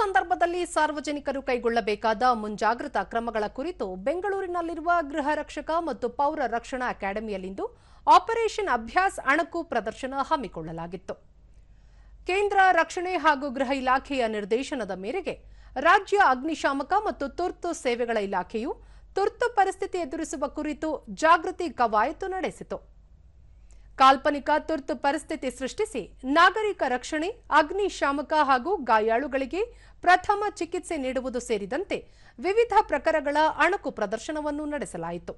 ಸಂದರ್ಭದಲ್ಲಿ ಸಾರ್ವಜನಿಕರು ಕೈಗೊಳ್ಳಬೇಕಾದ ಮುಂಜಾಗ್ರತಾ ಕ್ರಮಗಳ ಕುರಿತು ಬೆಂಗಳೂರಿನಲ್ಲಿರುವ ಗೃಹ ರಕ್ಷಕ ಮತ್ತು ಪೌರ ರಕ್ಷಣಾ ಅಕಾಡೆಮಿಯಲ್ಲಿಂದು ಆಪರೇಷನ್ ಅಭ್ಯಾಸ್ ಅಣಕು ಪ್ರದರ್ಶನ ಹಮ್ಮಿಕೊಳ್ಳಲಾಗಿತ್ತು. ಕೇಂದ್ರ ರಕ್ಷಣೆ ಹಾಗೂ ಗೃಹ ಇಲಾಖೆಯ ನಿರ್ದೇಶನದ ಮೇರೆಗೆ ರಾಜ್ಯ ಅಗ್ನಿಶಾಮಕ ಮತ್ತು ತುರ್ತು ಸೇವೆಗಳ ಇಲಾಖೆಯು ತುರ್ತು ಪರಿಸ್ಥಿತಿ ಎದುರಿಸುವ ಕುರಿತು ಜಾಗೃತಿ ಕವಾಯತು ನಡೆಸಿತು. ಕಾಲ್ಪನಿಕ ತುರ್ತು ಪರಿಸ್ಥಿತಿ ಸೃಷ್ಟಿಸಿ ನಾಗರಿಕ ರಕ್ಷಣೆ, ಅಗ್ನಿಶಾಮಕ ಹಾಗೂ ಗಾಯಾಳುಗಳಿಗೆ ಪ್ರಥಮ ಚಿಕಿತ್ಸೆ ನೀಡುವುದು ಸೇರಿದಂತೆ ವಿವಿಧ ಪ್ರಕಾರಗಳ ಅಣಕು ಪ್ರದರ್ಶನವನ್ನು ನಡೆಸಲಾಯಿತು.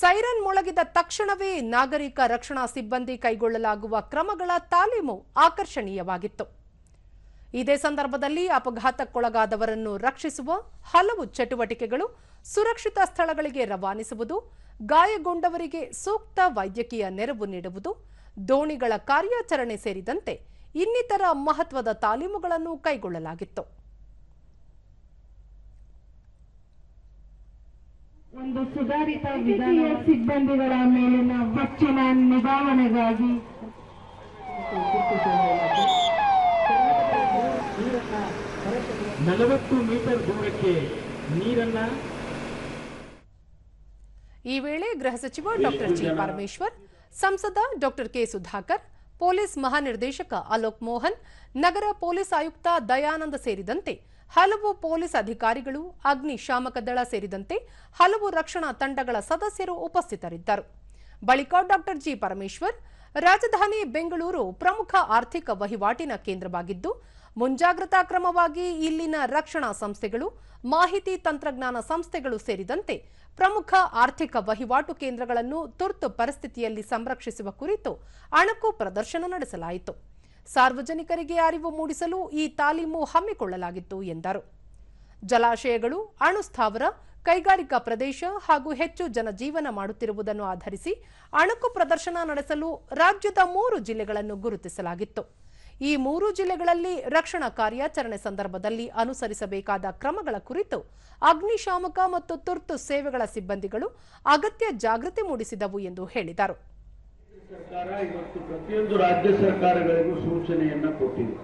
ಸೈರನ್ ಮೊಳಗಿದ ತಕ್ಷಣವೇ ನಾಗರಿಕ ರಕ್ಷಣಾ ಸಿಬ್ಬಂದಿ ಕೈಗೊಳ್ಳಲಾಗುವ ಕ್ರಮಗಳ ತಾಲೀಮು ಆಕರ್ಷಣೀಯವಾಗಿತ್ತು. ಇದೇ ಸಂದರ್ಭದಲ್ಲಿ ಅಪಘಾತಕ್ಕೊಳಗಾದವರನ್ನು ರಕ್ಷಿಸುವ ಹಲವು ಚಟುವಟಿಕೆಗಳು ಸುರಕ್ಷಿತ ಸ್ಥಳಗಳಿಗೆ ರವಾನಿಸುವುದು ಗಾಯಗೊಂಡವರಿಗೆ ಸೂಕ್ತ ವೈದ್ಯಕೀಯ ನೆರವು ನೀಡುವುದು ದೋಣಿಗಳ ಕಾರ್ಯಾಚರಣೆ ಸೇರಿದಂತೆ ಇನ್ನಿತರ ಮಹತ್ವದ ತಾಲೀಮುಗಳನ್ನು ಕೈಗೊಳ್ಳಲಾಗಿತ್ತು. ಒಂದು ಸುಧಾರಿತ ವಿಧಾನ. ಸಿಬ್ಬಂದಿಗಳ ಮೇಲಿನ ಹೆಚ್ಚಿನ ನಿಭಾವಣೆಗಾಗಿ ನಲವತ್ತು ಮೀಟರ್ ದೂರಕ್ಕೆ ನೀರನ್ನ ಈ ವೇಳೆ ಗೃಹ ಸಚಿವ ಡಾಕ್ಟರ್ ಜಿ ಪರಮೇಶ್ವರ್, ಸಂಸದ ಡಾಕ್ಟರ್ ಕೆ ಸುಧಾಕರ್, ಪೊಲೀಸ್ ಮಹಾನಿರ್ದೇಶಕ ಅಲೋಕ್ ಮೋಹನ್, ನಗರ ಪೊಲೀಸ್ ಆಯುಕ್ತ ದಯಾನಂದ ಸೇರಿದಂತೆ ಹಲವು ಪೊಲೀಸ್ ಅಧಿಕಾರಿಗಳು ಅಗ್ನಿಶಾಮಕ ದಳ ಸೇರಿದಂತೆ ಹಲವು ರಕ್ಷಣಾ ತಂಡಗಳ ಸದಸ್ಯರು ಉಪಸ್ಥಿತರಿದ್ದರು. ಬಳಿಕ ಡಾಕ್ಟರ್ ಜಿ ಪರಮೇಶ್ವರ್, ರಾಜಧಾನಿ ಬೆಂಗಳೂರು ಪ್ರಮುಖ ಆರ್ಥಿಕ ವಹಿವಾಟಿನ ಕೇಂದ್ರವಾಗಿದ್ದು ಮುಂಜಾಗ್ರತಾ ಕ್ರಮವಾಗಿ ಇಲ್ಲಿನ ರಕ್ಷಣಾ ಸಂಸ್ಥೆಗಳು, ಮಾಹಿತಿ ತಂತ್ರಜ್ಞಾನ ಸಂಸ್ಥೆಗಳು ಸೇರಿದಂತೆ ಪ್ರಮುಖ ಆರ್ಥಿಕ ವಹಿವಾಟು ಕೇಂದ್ರಗಳನ್ನು ತುರ್ತು ಪರಿಸ್ಥಿತಿಯಲ್ಲಿ ಸಂರಕ್ಷಿಸುವ ಕುರಿತು ಅಣಕು ಪ್ರದರ್ಶನ ನಡೆಸಲಾಯಿತು. ಸಾರ್ವಜನಿಕರಿಗೆ ಅರಿವು ಮೂಡಿಸಲು ಈ ತಾಲೀಮು ಹಮ್ಮಿಕೊಳ್ಳಲಾಗಿತ್ತು ಎಂದರು. ಜಲಾಶಯಗಳು, ಅಣುಸ್ಥಾವರ, ಕೈಗಾರಿಕಾ ಪ್ರದೇಶ ಹಾಗೂ ಹೆಚ್ಚು ಜನಜೀವನ ಮಾಡುತ್ತಿರುವುದನ್ನು ಆಧರಿಸಿ ಅಣಕು ಪ್ರದರ್ಶನ ನಡೆಸಲು ರಾಜ್ಯದ ಮೂರು ಜಿಲ್ಲೆಗಳನ್ನು ಗುರುತಿಸಲಾಗಿತ್ತು. ಈ ಮೂರು ಜಿಲ್ಲೆಗಳಲ್ಲಿ ರಕ್ಷಣಾ ಕಾರ್ಯಾಚರಣೆ ಸಂದರ್ಭದಲ್ಲಿ ಅನುಸರಿಸಬೇಕಾದ ಕ್ರಮಗಳ ಕುರಿತು ಅಗ್ನಿಶಾಮಕ ಮತ್ತು ತುರ್ತು ಸೇವೆಗಳ ಸಿಬ್ಬಂದಿಗಳು ಅಗತ್ಯ ಜಾಗೃತಿ ಮೂಡಿಸಿದವು ಎಂದು ಹೇಳಿದರು. ಸರ್ಕಾರ ಇವತ್ತು ಪ್ರತಿಯೊಂದು ರಾಜ್ಯ ಸರ್ಕಾರಗಳಿಗೂ ಸೂಚನೆಯನ್ನು ಕೊಟ್ಟಿದೆ.